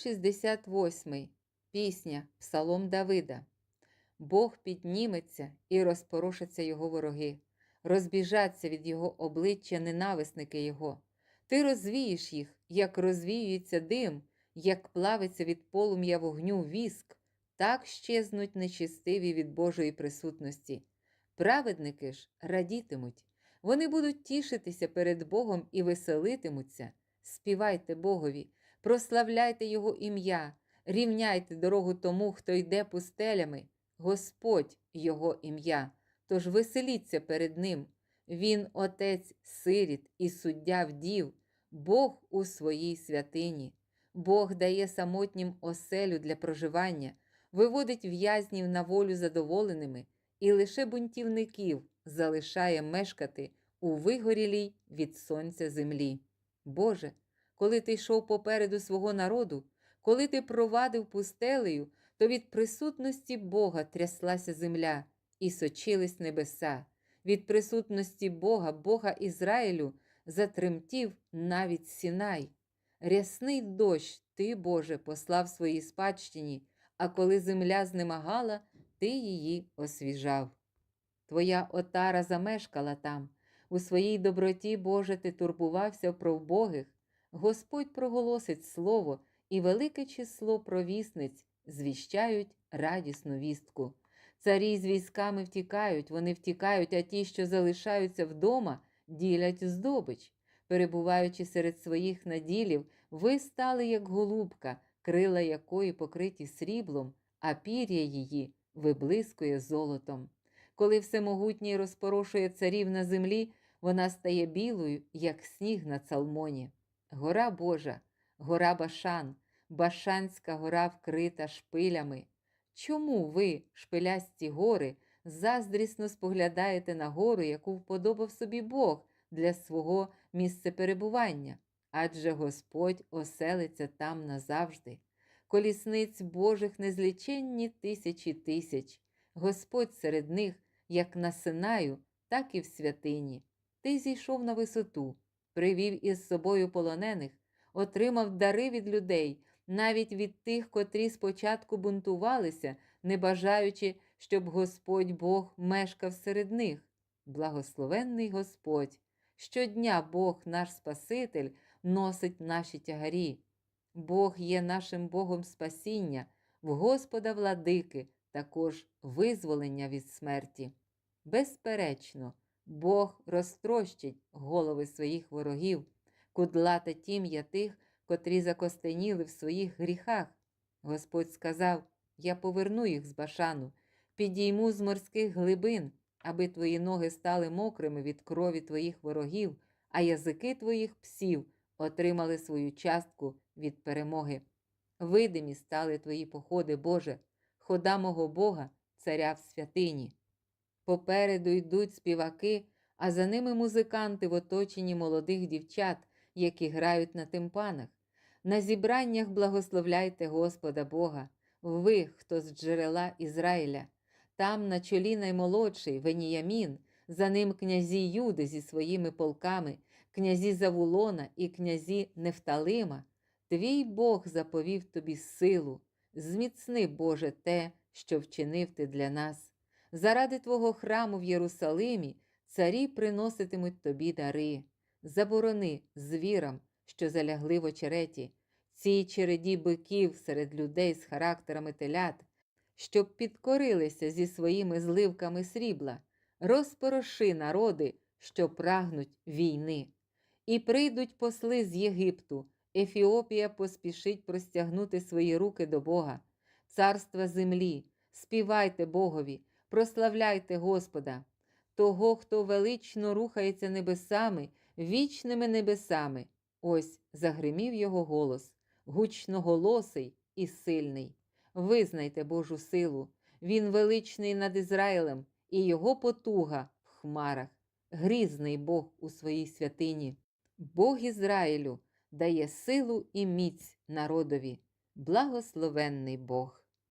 68. Пісня Псалом Давида. Бог підніметься і розпорошаться його вороги, розбіжаться від його обличчя ненависники його. Ти розвієш їх, як розвіюється дим, як плавиться від полум'я вогню віск, так щезнуть нечистиві від Божої присутності. Праведники ж радітимуть, вони будуть тішитися перед Богом і веселитимуться. Співайте Богові, прославляйте Його ім'я, рівняйте дорогу тому, хто йде пустелями. Господь Його ім'я, тож веселіться перед Ним. Він Отець сиріт і суддя вдів, Бог у своїй святині. Бог дає самотнім оселю для проживання, виводить в'язнів на волю задоволеними і лише бунтівників залишає мешкати у вигорілій від сонця землі. Боже, коли ти йшов попереду свого народу, коли ти провадив пустелею, то від присутності Бога тряслася земля і сочились небеса. Від присутності Бога, Бога Ізраїлю, затремтів навіть Сінай. Рясний дощ ти, Боже, послав своїй спадщині, а коли земля знемагала, ти її освіжав. Твоя отара замешкала там. У своїй доброті, Боже, ти турбувався про вбогих. Господь проголосить слово, і велике число провісниць звіщають радісну вістку. Царі з військами втікають, вони втікають, а ті, що залишаються вдома, ділять здобич. Перебуваючи серед своїх наділів, ви стали як голубка, крила якої покриті сріблом, а пір'я її виблискує золотом. Коли всемогутній розпорошує царів на землі, вона стає білою, як сніг на цалмоні. Гора Божа, гора Башан, Башанська гора вкрита шпилями. Чому ви, шпилясті гори, заздрісно споглядаєте на гору, яку вподобав собі Бог для свого місцеперебування? Адже Господь оселиться там назавжди. Колісниць Божих незліченні тисячі тисяч. Господь серед них, як на Синаю, так і в святині. Ти зійшов на висоту, привів із собою полонених, отримав дари від людей, навіть від тих, котрі спочатку бунтувалися, не бажаючи, щоб Господь Бог мешкав серед них. Благословенний Господь, щодня Бог, наш Спаситель, носить наші тягарі. Бог є нашим Богом спасіння, в Господа владики, також визволення від смерті. Безперечно, Бог розтрощить голови своїх ворогів, кудлате тім'я тих, котрі закостеніли в своїх гріхах. Господь сказав: Я поверну їх з башану, підійму з морських глибин, аби твої ноги стали мокрими від крові твоїх ворогів, а язики твоїх псів отримали свою частку від перемоги. Видимі стали твої походи, Боже, хода мого Бога, царя в святині. Попереду йдуть співаки, а за ними музиканти в оточенні молодих дівчат, які грають на тимпанах. На зібраннях благословляйте Господа Бога, ви, хто з джерела Ізраїля. Там на чолі наймолодший Веніямін, за ним князі Юди зі своїми полками, князі Завулона і князі Нефталима. Твій Бог заповів тобі силу, зміцни, Боже, те, що вчинив ти для нас. Заради Твого храму в Єрусалимі царі приноситимуть тобі дари. Заборони звірам, що залягли в очереті, цій череді биків серед людей з характерами телят, щоб підкорилися зі своїми зливками срібла, розпороши народи, що прагнуть війни. І прийдуть посли з Єгипту. Ефіопія поспішить простягнути свої руки до Бога, царства землі, співайте Богові, прославляйте Господа, того, хто велично рухається небесами, вічними небесами. Ось загримів його голос, гучноголосий і сильний. Визнайте Божу силу, Він величний над Ізраїлем, і його потуга в хмарах, грізний Бог у своїй святині. Бог Ізраїлю дає силу і міць народові, благословенний Бог.